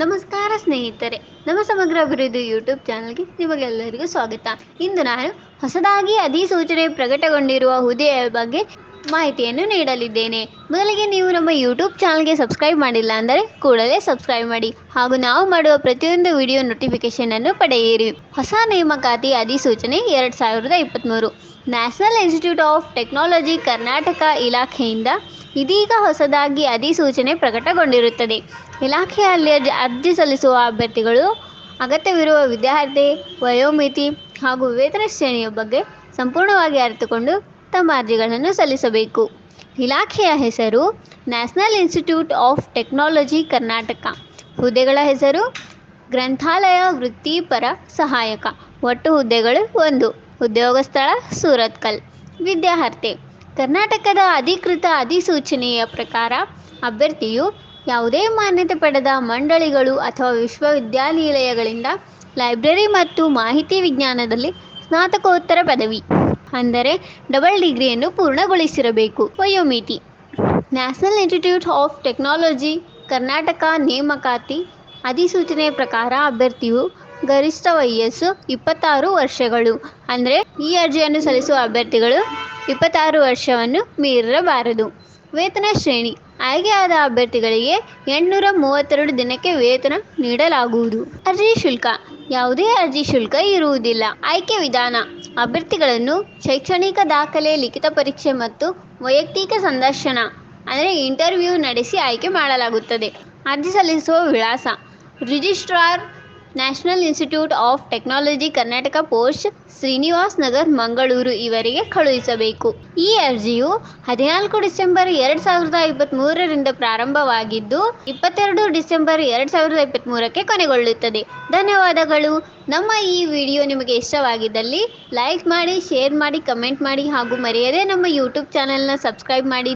ನಮಸ್ಕಾರ ಸ್ನೇಹಿತರೆ, ನಮ್ಮ ಸಮಗ್ರ ಅಭಿವೃದ್ಧಿ ಯೂಟ್ಯೂಬ್ ಚಾನಲ್ಗೆ ನಿಮಗೆಲ್ಲರಿಗೂ ಸ್ವಾಗತ. ಇಂದು ನಾನು ಹೊಸದಾಗಿ ಅಧಿಸೂಚನೆ ಪ್ರಕಟಗೊಂಡಿರುವ ಹುದ್ದೆಯ ಬಗ್ಗೆ ಮಾಹಿತಿಯನ್ನು ನೀಡಲಿದ್ದೇನೆ. ಮೊದಲಿಗೆ ನೀವು ನಮ್ಮ ಯೂಟ್ಯೂಬ್ ಚಾನಲ್ಗೆ ಸಬ್ಸ್ಕ್ರೈಬ್ ಮಾಡಿಲ್ಲ ಅಂದರೆ ಕೂಡಲೇ ಸಬ್ಸ್ಕ್ರೈಬ್ ಮಾಡಿ ಹಾಗೂ ನಾವು ಮಾಡುವ ಪ್ರತಿಯೊಂದು ವಿಡಿಯೋ ನೋಟಿಫಿಕೇಶನ್ ಅನ್ನು ಪಡೆಯಿರಿ. ಹೊಸ ನೇಮಕಾತಿ ಅಧಿಸೂಚನೆ ಎರಡು ಸಾವಿರದ ಇಪ್ಪತ್ತ್ಮೂರು National Institute of Technology Karnataka ಇಲಾಖೆಯಿಂದ ಇದೀಗ ಹೊಸದಾಗಿ ಅಧಿಸೂಚನೆ ಪ್ರಕಟಗೊಂಡಿರುತ್ತದೆ. ಇಲಾಖೆಯಲ್ಲಿ ಅರ್ಜಿ- ಸಲ್ಲಿಸುವ ಅಭ್ಯರ್ಥಿಗಳು ಅಗತ್ಯವಿರುವ ವಿದ್ಯಾರ್ಥಿ, ವಯೋಮಿತಿ ಹಾಗೂ ವೇತನ ಶ್ರೇಣಿಯ ಬಗ್ಗೆ ಸಂಪೂರ್ಣವಾಗಿ ಅರಿತುಕೊಂಡು ತಮ್ಮ ಅರ್ಜಿಗಳನ್ನು ಸಲ್ಲಿಸಬೇಕು. ಇಲಾಖೆಯ ಹೆಸರು National Institute of Technology Karnataka. ಹುದ್ದೆಗಳ ಹೆಸರು ಗ್ರಂಥಾಲಯ ವೃತ್ತಿಪರ ಸಹಾಯಕ. ಒಟ್ಟು ಹುದ್ದೆಗಳು ಒಂದು. ಉದ್ಯೋಗ ಸ್ಥಳ ಸೂರತ್ಕಲ್. ವಿದ್ಯಾರ್ಹತೆ ಕರ್ನಾಟಕದ ಅಧಿಕೃತ ಅಧಿಸೂಚನೆಯ ಪ್ರಕಾರ ಅಭ್ಯರ್ಥಿಯು ಯಾವುದೇ ಮಾನ್ಯತೆ ಪಡೆದ ಮಂಡಳಿಗಳು ಅಥವಾ ವಿಶ್ವವಿದ್ಯಾನಿಲಯಗಳಿಂದ ಲೈಬ್ರರಿ ಮತ್ತು ಮಾಹಿತಿ ವಿಜ್ಞಾನದಲ್ಲಿ ಸ್ನಾತಕೋತ್ತರ ಪದವಿ, ಅಂದರೆ ಡಬಲ್ ಡಿಗ್ರಿಯನ್ನು ಪೂರ್ಣಗೊಳಿಸಿರಬೇಕು. ವಯೋಮಿತಿ, National Institute of Technology, Karnataka ನೇಮಕಾತಿ ಅಧಿಸೂಚನೆ ಪ್ರಕಾರ ಅಭ್ಯರ್ಥಿಯು ಗರಿಷ್ಠ ವಯಸ್ಸು ಇಪ್ಪತ್ತಾರು ವರ್ಷಗಳು, ಅಂದರೆ ಈ ಅರ್ಜಿಯನ್ನು ಸಲ್ಲಿಸುವ ಅಭ್ಯರ್ಥಿಗಳು ಇಪ್ಪತ್ತಾರು ವರ್ಷವನ್ನು ಮೀರಬಾರದು. ವೇತನ ಶ್ರೇಣಿ. ಆಯ್ಕೆಯಾದ ಅಭ್ಯರ್ಥಿಗಳಿಗೆ ಎಂಟುನೂರ ಮೂವತ್ತೆರಡು ದಿನಕ್ಕೆ ವೇತನ ನೀಡಲಾಗುವುದು. ಅರ್ಜಿ ಶುಲ್ಕ. ಯಾವುದೇ ಅರ್ಜಿ ಶುಲ್ಕ ಇರುವುದಿಲ್ಲ. ಆಯ್ಕೆ ವಿಧಾನ. ಅಭ್ಯರ್ಥಿಗಳನ್ನು ಶೈಕ್ಷಣಿಕ ದಾಖಲೆ, ಲಿಖಿತ ಪರೀಕ್ಷೆ ಮತ್ತು ವೈಯಕ್ತಿಕ ಸಂದರ್ಶನ, ಅಂದರೆ ಇಂಟರ್ವ್ಯೂ ನಡೆಸಿ ಆಯ್ಕೆ ಮಾಡಲಾಗುತ್ತದೆ. ಅರ್ಜಿ ಸಲ್ಲಿಸುವ ವಿಳಾಸ. Registrar National Institute of Technology Karnataka post Srinivas Nagar, Mangaluru ಇವರಿಗೆ ಕಳುಹಿಸಬೇಕು. ಈ ಅರ್ಜಿಯು ಹದಿನಾಲ್ಕು ಡಿಸೆಂಬರ್ ಎರಡು ಸಾವಿರದ ಇಪ್ಪತ್ತ್ಮೂರರಿಂದ ಪ್ರಾರಂಭವಾಗಿದ್ದು, ಇಪ್ಪತ್ತೆರಡು ಡಿಸೆಂಬರ್ ಎರಡು ಸಾವಿರದ ಇಪ್ಪತ್ತ್ಮೂರಕ್ಕೆ ಕೊನೆಗೊಳ್ಳುತ್ತದೆ. ಧನ್ಯವಾದಗಳು. ನಮ್ಮ ಈ ವಿಡಿಯೋ ನಿಮಗೆ ಇಷ್ಟವಾಗಿದ್ದಲ್ಲಿ ಲೈಕ್ ಮಾಡಿ, ಶೇರ್ ಮಾಡಿ, ಕಮೆಂಟ್ ಮಾಡಿ ಹಾಗೂ ಮರೆಯದೇ ನಮ್ಮ ಯೂಟ್ಯೂಬ್ ಚಾನೆಲ್ನ ಸಬ್ಸ್ಕ್ರೈಬ್ ಮಾಡಿ.